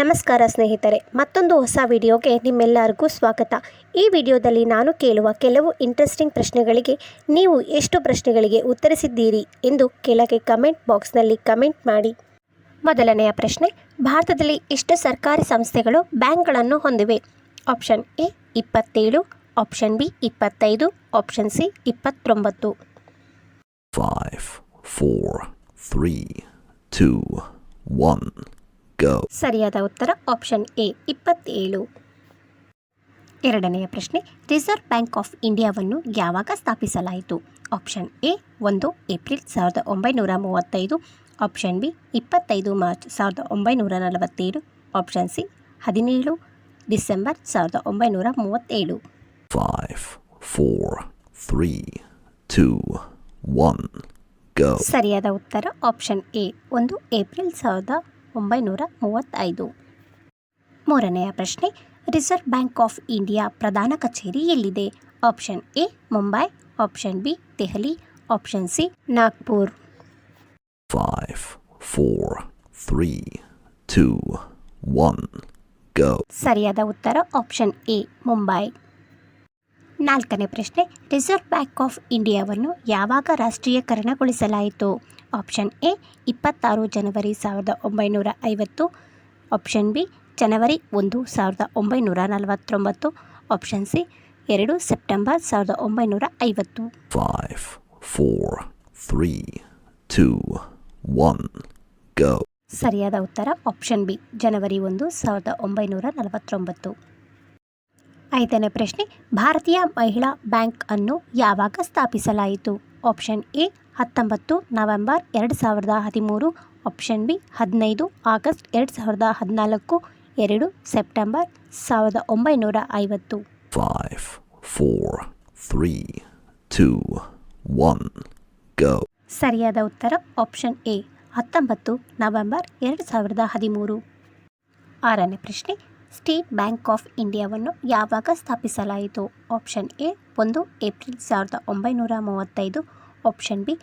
ನಮಸ್ಕಾರ ಸ್ನೇಹಿತರೆ ಮತ್ತೊಂದು ಹೊಸ ವಿಡಿಯೋಗೆ ನಿಮ್ಮೆಲ್ಲರಿಗೂ ಸ್ವಾಗತ. ಈ ವಿಡಿಯೋದಲ್ಲಿ ನಾನು ಕೇಳುವ ಕೆಲವು ಇಂಟ್ರೆಸ್ಟಿಂಗ್ ಪ್ರಶ್ನೆಗಳಿಗೆ ನೀವು ಎಷ್ಟು ಪ್ರಶ್ನೆಗಳಿಗೆ ಉತ್ತರಿಸಿದ್ದೀರಿ ಎಂದು ಕೆಳಗೆ ಕಮೆಂಟ್ ಬಾಕ್ಸ್ನಲ್ಲಿ ಕಮೆಂಟ್ ಮಾಡಿ. ಮೊದಲನೆಯ ಪ್ರಶ್ನೆ ಭಾರತದಲ್ಲಿ ಎಷ್ಟು ಸರ್ಕಾರಿ ಸಂಸ್ಥೆಗಳು ಬ್ಯಾಂಕ್ಗಳನ್ನು ಹೊಂದಿವೆ? ಆಪ್ಷನ್ ಎ ಇಪ್ಪತ್ತೇಳು ಆಪ್ಷನ್ ಬಿ ಇಪ್ಪತ್ತೈದು ಆಪ್ಷನ್ ಸಿ ಇಪ್ಪತ್ತೊಂಬತ್ತು. Five, four, three, two, one, go. ಸರಿಯಾದ ಉತ್ತರ ಆಪ್ಷನ್ ಎ ಇಪ್ಪತ್ತೇಳು. ಎರಡನೆಯ ಪ್ರಶ್ನೆ ರಿಸರ್ವ್ ಬ್ಯಾಂಕ್ ಆಫ್ ಇಂಡಿಯಾವನ್ನು ಯಾವಾಗ ಸ್ಥಾಪಿಸಲಾಯಿತು? ಆಪ್ಷನ್ ಎ ಒಂದು ಏಪ್ರಿಲ್ ಸಾವಿರದ ಒಂಬೈನೂರ ಮೂವತ್ತೈದು. ಆಪ್ಷನ್ ಬಿ ಇಪ್ಪತ್ತೈದು ಮಾರ್ಚ್ ಸಾವಿರದ ಒಂಬೈನೂರ ನಲವತ್ತೇಳು. ಆಪ್ಷನ್ ಸಿ ಹದಿನೇಳು ಡಿಸೆಂಬರ್ ಸಾವಿರದ ಒಂಬೈನೂರ ಮೂವತ್ತೇಳು. Five, four three, two, one, go. ಸರಿಯಾದ ಉತ್ತರ ಆಪ್ಷನ್ ಎ ಒಂದು ಏಪ್ರಿಲ್ ಸಾವಿರದ ಒಂಬೈನೂರ ಮೂವತ್ತೈದು. ಮೂರನೆಯ ಪ್ರಶ್ನೆ ರಿಸರ್ವ್ ಬ್ಯಾಂಕ್ ಆಫ್ ಇಂಡಿಯಾ ಪ್ರಧಾನ ಕಚೇರಿ ಎಲ್ಲಿದೆ? Option A Mumbai option B Delhi option C Nagpur. Five four three two one. ಸರಿಯಾದ ಉತ್ತರ ಆಪ್ಷನ್ ಎ ಮುಂಬೈ. ನಾಲ್ಕನೇ ಪ್ರಶ್ನೆ ರಿಸರ್ವ್ ಬ್ಯಾಂಕ್ ಆಫ್ ಇಂಡಿಯಾವನ್ನು ಯಾವಾಗ ರಾಷ್ಟ್ರೀಯಕರಣಗೊಳಿಸಲಾಯಿತು? ಆಪ್ಷನ್ ಎ ಇಪ್ಪತ್ತಾರು ಜನವರಿ ಸಾವಿರದ ಒಂಬೈನೂರ ಐವತ್ತು. ಆಪ್ಷನ್ ಬಿ ಜನವರಿ ಒಂದು ಸಾವಿರದ ಒಂಬೈನೂರ ನಲವತ್ತೊಂಬತ್ತು. ಆಪ್ಷನ್ ಸಿ ಎರಡು ಸೆಪ್ಟೆಂಬರ್ ಸಾವಿರದ ಒಂಬೈನೂರ ಐವತ್ತು. Five four three two go. ಸರಿಯಾದ ಉತ್ತರ ಆಪ್ಷನ್ ಬಿ ಜನವರಿ ಒಂದು ಸಾವಿರದ ಒಂಬೈನೂರ ನಲವತ್ತೊಂಬತ್ತು. ಐದನೇ ಪ್ರಶ್ನೆ ಭಾರತೀಯ ಮಹಿಳಾ ಬ್ಯಾಂಕ್ ಅನ್ನು ಯಾವಾಗ ಸ್ಥಾಪಿಸಲಾಯಿತು? ಆಪ್ಷನ್ ಎ ಹತ್ತೊಂಬತ್ತು ನವೆಂಬರ್ ಎರಡು ಸಾವಿರದ ಹದಿಮೂರು. ಆಪ್ಷನ್ ಬಿ ಹದಿನೈದು ಆಗಸ್ಟ್ ಎರಡು ಸಾವಿರದ ಹದಿನಾಲ್ಕು. ಎರಡು ಸೆಪ್ಟೆಂಬರ್ ಸಾವಿರದ ಒಂಬೈನೂರ ಐವತ್ತು. Five four three two one, go. ಸರಿಯಾದ ಉತ್ತರ ಆಪ್ಷನ್ ಎ ಹತ್ತೊಂಬತ್ತು ನವೆಂಬರ್ ಎರಡು ಸಾವಿರದ ಹದಿಮೂರು. ಆರನೇ ಪ್ರಶ್ನೆ ಸ್ಟೇಟ್ ಬ್ಯಾಂಕ್ ಆಫ್ ಇಂಡಿಯಾವನ್ನು ಯಾವಾಗ ಸ್ಥಾಪಿಸಲಾಯಿತು? ಆಪ್ಷನ್ ಎ ಒಂದು ಏಪ್ರಿಲ್ ಸಾವಿರದ ಒಂಬೈನೂರ ಮೂವತ್ತೈದು. ಆಪ್ಷನ್ ಬಿ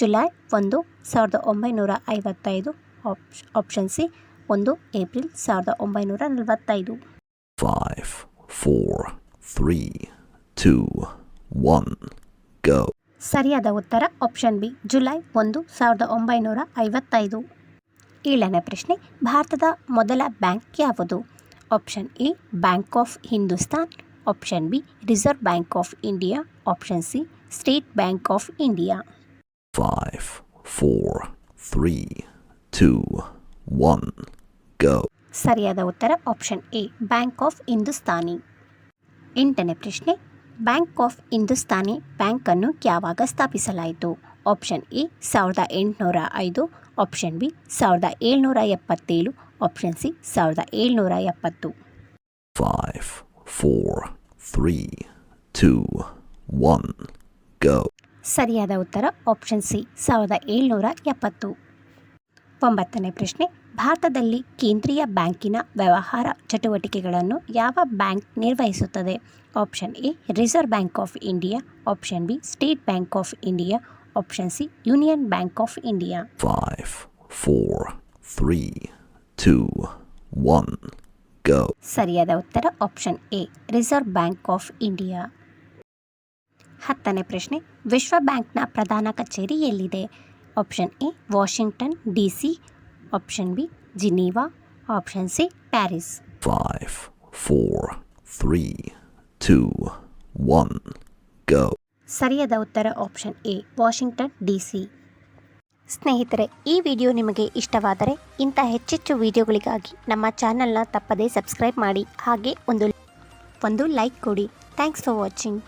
ಜುಲೈ ಒಂದು ಸಾವಿರದ ಒಂಬೈನೂರ ಐವತ್ತೈದು. ಆಪ್ಷ್ ಆಪ್ಷನ್ ಸಿ ಒಂದು ಏಪ್ರಿಲ್ ಸಾವಿರದ ಒಂಬೈನೂರ ನಲವತ್ತೈದು. Five four three two one go ಸರಿಯಾದ ಉತ್ತರ ಆಪ್ಷನ್ ಬಿ ಜುಲೈ ಒಂದು ಸಾವಿರದ ಒಂಬೈನೂರ ಐವತ್ತೈದು. ಏಳನೇ ಪ್ರಶ್ನೆ ಭಾರತದ ಮೊದಲ ಬ್ಯಾಂಕ್ ಯಾವುದು? Option A bank of Hindustan option B reserve bank of India option C state bank of India five four three two one go ಸರಿಯಾದ ಉತ್ತರ option A bank of Hindustani ಎಂಟನೇ ಪ್ರಶ್ನೆ ಬ್ಯಾಂಕ್ ಆಫ್ ಹಿಂದೂಸ್ತಾನಿ ಬ್ಯಾಂಕನ್ನು ಯಾವಾಗ ಸ್ಥಾಪಿಸಲಾಯಿತು? Option A ಸಾವಿರದ ಎಂಟುನೂರ ಐದು. ಆಪ್ಷನ್ ಬಿ ಸಾವಿರದ ಏಳ್ನೂರ ಎಪ್ಪತ್ತೇಳು. ಆಪ್ಷನ್ ಸಿ ಸಾವಿರದ ಏಳ್ನೂರ ಎಪ್ಪತ್ತು. Five four three two one go ಸರಿಯಾದ ಉತ್ತರ ಆಪ್ಷನ್ ಸಿ ಸಾವಿರದ ಏಳ್ನೂರ ಎಪ್ಪತ್ತು. ಒಂಬತ್ತನೇ ಪ್ರಶ್ನೆ ಭಾರತದಲ್ಲಿ ಕೇಂದ್ರೀಯ ಬ್ಯಾಂಕಿನ ವ್ಯವಹಾರ ಚಟುವಟಿಕೆಗಳನ್ನು ಯಾವ ಬ್ಯಾಂಕ್ ನಿರ್ವಹಿಸುತ್ತದೆ? Option A reserve bank of India option B state bank of India option C union bank of India five four three, two, one go ಸರಿಯಾದ ಉತ್ತರ option A reserve bank of India ಹತ್ತನೇ ಪ್ರಶ್ನೆ ವಿಶ್ವ ಬ್ಯಾಂಕ್ನ ಪ್ರಧಾನ ಕಚೇರಿ ಎಲ್ಲಿದೆ? Option A Washington D C option B Geneva option C Paris five four three two one go ಸರಿಯಾದ ಉತ್ತರ option A Washington D C ಸ್ನೇಹಿತರೆ, ಈ ವಿಡಿಯೋ ನಿಮಗೆ ಇಷ್ಟವಾದರೆ ಇಂಥ ಹೆಚ್ಚೆಚ್ಚು ವಿಡಿಯೋಗಳಿಗಾಗಿ ನಮ್ಮ ಚಾನಲ್ನ ತಪ್ಪದೇ ಸಬ್ಸ್ಕ್ರೈಬ್ ಮಾಡಿ. ಹಾಗೆ ಒಂದು ಒಂದು ಲೈಕ್ ಕೊಡಿ. Thanks for watching.